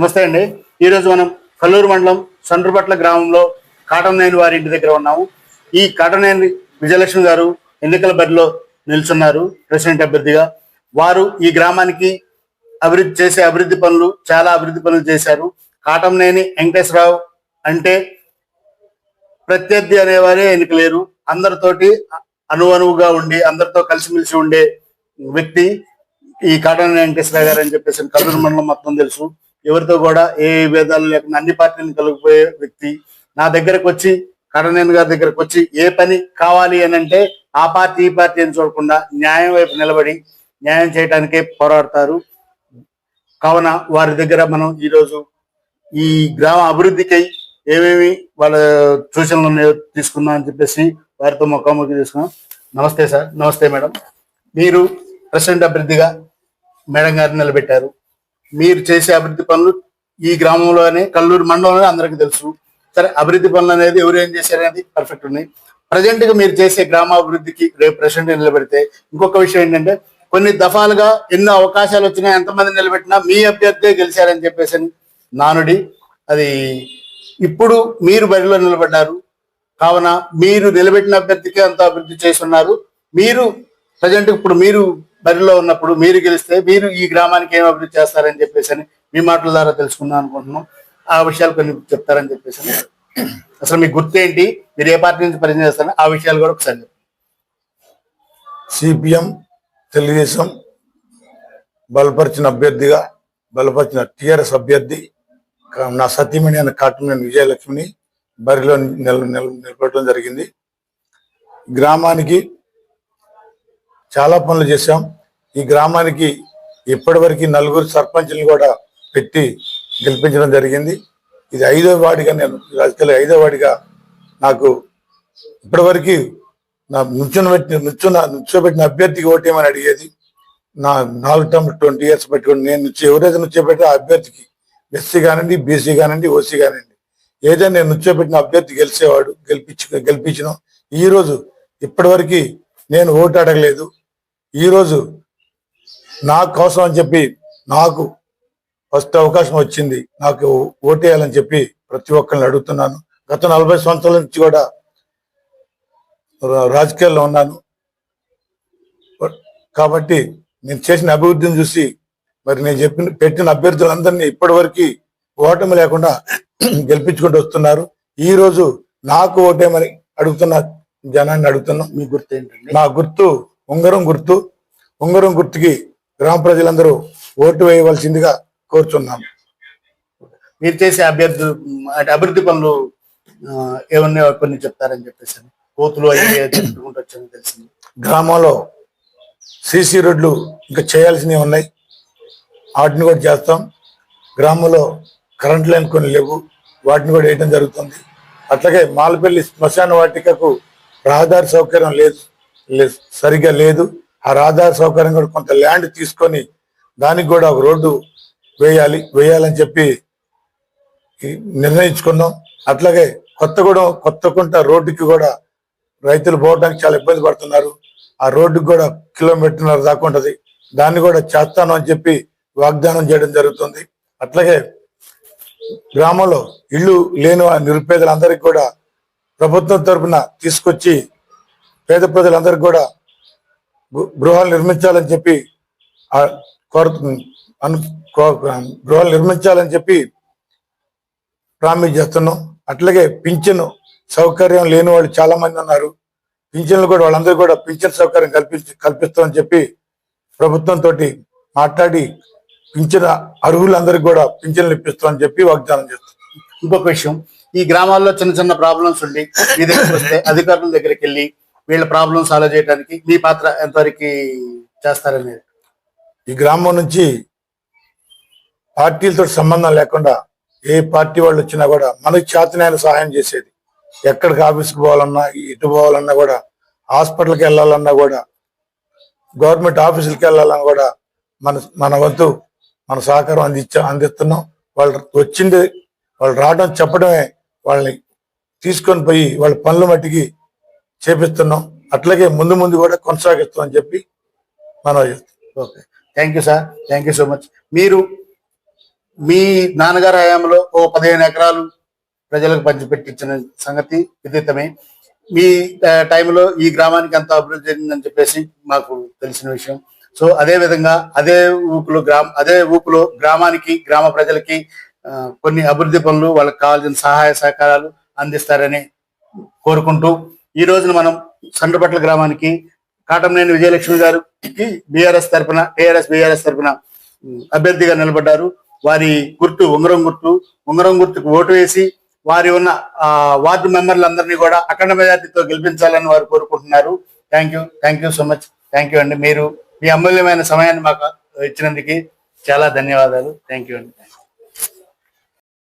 నమస్తే అండి. ఈరోజు మనం కల్లూరు మండలం సండ్రుపట్ల గ్రామంలో కాటంనేని వారి ఇంటి దగ్గర ఉన్నాము. ఈ కాటంనేని విజయలక్ష్మి గారు ఎన్నికల బరిలో నిల్చున్నారు ప్రెసిడెంట్ అభ్యర్థిగా. వారు ఈ గ్రామానికి అభివృద్ధి చేసే అభివృద్ధి పనులు చాలా అభివృద్ధి పనులు చేశారు. కాటంనేని వెంకటేశ్వరరావు అంటే ప్రత్యర్థి అనేవారే ఎన్నికలేరు. అందరితోటి అనువనువుగా ఉండి అందరితో కలిసిమెలిసి ఉండే వ్యక్తి ఈ కాటన్ వెంకటేశ్వర గారు అని చెప్పేసి కల్లూరు మండలం మొత్తం తెలుసు. ఎవరితో కూడా ఏ భేదాలు లేకుండా అన్ని పార్టీలను కలిగిపోయే వ్యక్తి నా దగ్గరకు వచ్చి కరణేన్ గారి దగ్గరకు వచ్చి ఏ పని కావాలి అని అంటే ఆ పార్టీ ఈ పార్టీ అని చూడకుండా న్యాయం వైపు నిలబడి న్యాయం చేయడానికే పోరాడతారు. కావున వారి దగ్గర మనం ఈరోజు ఈ గ్రామ అభివృద్ధికై ఏమేమి వాళ్ళ సూచనలు ఉన్నాయో తీసుకుందాం అని చెప్పేసి వారితో ముఖాముఖి తీసుకున్నాం నమస్తే సార్. నమస్తే మేడం. మీరు ప్రెసిడెంట్ అభ్యర్థిగా మేడం గారిని నిలబెట్టారు. మీరు చేసే అభివృద్ధి పనులు ఈ గ్రామంలోనే కల్లూరు మండలంలోనే అందరికీ తెలుసు. సరే అభివృద్ధి పనులు అనేది ఎవరు ఏం చేశారు అనేది పర్ఫెక్ట్ ఉన్నాయి. ప్రజెంట్గా మీరు చేసే గ్రామ అభివృద్ధికి రేపు ప్రెసిడెంట్ నిలబెడితే ఇంకొక విషయం ఏంటంటే కొన్ని దఫాలుగా ఎన్నో అవకాశాలు వచ్చినా ఎంతమంది నిలబెట్టినా మీ అభ్యర్థే గెలిచారని చెప్పేసి నానుడి అది ఇప్పుడు మీరు బరిలో నిలబడ్డారు. కావున మీరు నిలబెట్టిన అభ్యర్థికి అంత అభివృద్ధి చేస్తున్నారు. మీరు ప్రజెంట్ ఇప్పుడు మీరు బరిలో ఉన్నప్పుడు మీరు గెలిస్తే మీరు ఈ గ్రామానికి ఏం అభివృద్ధి చేస్తారని చెప్పేసి అని మీ మాటల ద్వారా తెలుసుకుందాం అనుకుంటున్నాం. ఆ విషయాలు కొన్ని చెప్తారని చెప్పేసి అని. అసలు మీ గుర్తేంటి మీరు ఏ పార్టీ నుంచి పరిచయం చేస్తారని ఆ విషయాలు కూడా ఒకసారి సిపిఎం తెలుగుదేశం బలపరిచిన అభ్యర్థిగా బలపరిచిన టిఆర్ఎస్ అభ్యర్థి నా సతీమణి అనే కాటమనేని విజయలక్ష్మిని బరిలో నిల నిల- నిలబడటం జరిగింది. గ్రామానికి చాలా పనులు చేశాం. ఈ గ్రామానికి ఇప్పటివరకు నలుగురు సర్పంచ్ని కూడా పెట్టి గెలిపించడం జరిగింది. ఇది ఐదో వాడిగా నేను రాజకీయాలు ఐదో వాడిగా నాకు ఇప్పటివరకు నా నుంచుని పెట్టిన నుంచున్న నుంచోబెట్టిన అభ్యర్థికి ఓటేమని అడిగేది. నా నాలుగు టర్మ్ ట్వంటీ ఇయర్స్ పెట్టుకుని నేను నుంచి ఎవరైతే నుంచోబెట్టిన అభ్యర్థికి ఎస్సీ కానివ్వండి బీసీ కానివ్వండి ఓసీ కానివ్వండి ఏదైనా నేను నుంచోబెట్టిన అభ్యర్థి గెలిచేవాడు గెలిపించు గెలిపించిన. ఈరోజు ఇప్పటివరకు నేను ఓటు అడగలేదు. ఈ రోజు నాకు కోసం అని చెప్పి నాకు ఫస్ట్ అవకాశం వచ్చింది. నాకు ఓటేయాలని చెప్పి ప్రతి ఒక్కరిని అడుగుతున్నాను. గత నలభై సంవత్సరాల నుంచి కూడా రాజకీయాల్లో ఉన్నాను. కాబట్టి నేను చేసిన అభివృద్ధిని చూసి మరి నేను చెప్పిన పెట్టిన అభ్యర్థులందరినీ ఇప్పటి వరకు ఓటమి లేకుండా గెలిపించుకుంటూ వస్తున్నారు. ఈ రోజు నాకు ఓటేమని అడుగుతున్న జనాన్ని అడుగుతున్నాం. మీ గుర్తు ఏంటండి? నా గుర్తు ఉంగరం గుర్తు ఉంగరం గుర్తుకి గ్రామ ప్రజలందరూ ఓటు వేయవలసిందిగా కోరుచున్నాం మీరు చేసే అభ్యర్థి అంటే అభివృద్ధి పనులు ఏమన్నా కొన్ని చెప్తారని చెప్పేసి కోతులు తెలిసింది. గ్రామంలో సీసీ రోడ్లు ఇంకా చేయాల్సినవి ఉన్నాయి. వాటిని కూడా చేస్తాం. గ్రామంలో కరెంట్ లైన్ కొన్ని లేవు. వాటిని కూడా వేయడం జరుగుతుంది. అట్లాగే మాలపల్లి శ్మశాన వాటికకు రహదారి సౌకర్యం లేదు. సరిగా సరిగ్గా లేదు. ఆ రహదారి సౌకర్యం కూడా కొంత ల్యాండ్ తీసుకొని దానికి కూడా ఒక రోడ్డు వేయాలి వేయాలని చెప్పి నిర్ణయించుకున్నాం. అట్లాగే కొత్తగూడెం కొత్తకుంట రోడ్డుకి కూడా రైతులు పోవడానికి చాలా ఇబ్బంది పడుతున్నారు. ఆ రోడ్డుకి కూడా కిలోమీటర్న్నర దాకా ఉంటుంది. దాన్ని కూడా చేస్తాను అని చెప్పి వాగ్దానం చేయడం జరుగుతుంది. అట్లాగే గ్రామంలో ఇల్లు లేని నిరుపేదలందరికీ కూడా ప్రభుత్వం తరఫున తీసుకొచ్చి పేద ప్రజలందరికీ కూడా గృహాలు నిర్మించాలని చెప్పి కోరు అను కో- గృహాలు నిర్మించాలని చెప్పి ప్రామిస్ చేస్తున్నాం. అట్లాగే పింఛను సౌకర్యం లేని వాళ్ళు చాలా మంది ఉన్నారు. పింఛన్లు కూడా వాళ్ళందరూ కూడా పింఛన్ సౌకర్యం కల్పించి కల్పిస్తామని చెప్పి ప్రభుత్వంతో మాట్లాడి పింఛన్ అర్హులందరికీ కూడా పింఛన్లు ఇప్పిస్తామని చెప్పి వాగ్దానం చేస్తాం ఇంకొక విషయం ఈ గ్రామాల్లో చిన్న చిన్న ప్రాబ్లమ్స్ ఉండి మీ దగ్గరికి వస్తే అధికారుల దగ్గరికి వెళ్ళి వీళ్ళ ప్రాబ్లమ్ సాల్వ్ చేయడానికి మీ పాత్ర ఎంతవరకు చేస్తారని ఈ గ్రామం నుంచి పార్టీలతో సంబంధం లేకుండా ఏ పార్టీ వాళ్ళు వచ్చినా కూడా మనకి చేతనైన సహాయం చేసేది. ఎక్కడికి ఆఫీస్కి పోవాలన్నా ఇటు పోవాలన్నా కూడా హాస్పిటల్కి వెళ్ళాలన్నా కూడా గవర్నమెంట్ ఆఫీసులకి వెళ్ళాలన్నా కూడా మన మన వంతు మన సహకారం అందించా అందిస్తున్నాం. వాళ్ళు వచ్చింది వాళ్ళు రావడం చెప్పడమే వాళ్ళని తీసుకొని పోయి వాళ్ళ పనుల మట్టికి చేపిస్తున్నాం. అట్లాగే ముందు ముందు కూడా కొనసాగిస్తాం అని చెప్పి మనం okay. Thank you sir thank you so much మీరు మీ నాన్నగారు హయాంలో ఓ పదిహేను ఎకరాలు ప్రజలకు పంచిపెట్టించిన సంగతి విదితమే. మీ టైంలో ఈ గ్రామానికి ఎంత అభివృద్ధి జరిగిందని చెప్పేసి మాకు తెలిసిన విషయం. సో అదే విధంగా అదే ఊపులో గ్రామ అదే ఊపులో గ్రామానికి గ్రామ ప్రజలకి కొన్ని అభివృద్ధి పనులు వాళ్ళకి కావాల్సిన సహాయ సహకారాలు అందిస్తారని కోరుకుంటూ ఈ రోజున మనం సండ్రపట్ల గ్రామానికి కాటంనేని విజయలక్ష్మి గారు బీఆర్ఎస్ తరపున టీఆర్ఎస్ బీఆర్ఎస్ తరఫున అభ్యర్థిగా నిలబడ్డారు. వారి గుర్తు ఉంగరం గుర్తు ఉంగరం గుర్తుకు ఓటు వేసి వారి ఉన్న ఆ, వార్డు మెంబర్లందరినీ కూడా అఖండ మెజార్టీతో గెలిపించాలని వారు కోరుకుంటున్నారు. Thank you thank you so much thank you అండి. మీరు మీ అమూల్యమైన సమయాన్ని మాకు ఇచ్చినందుకు చాలా ధన్యవాదాలు. థ్యాంక్ యూ అండి.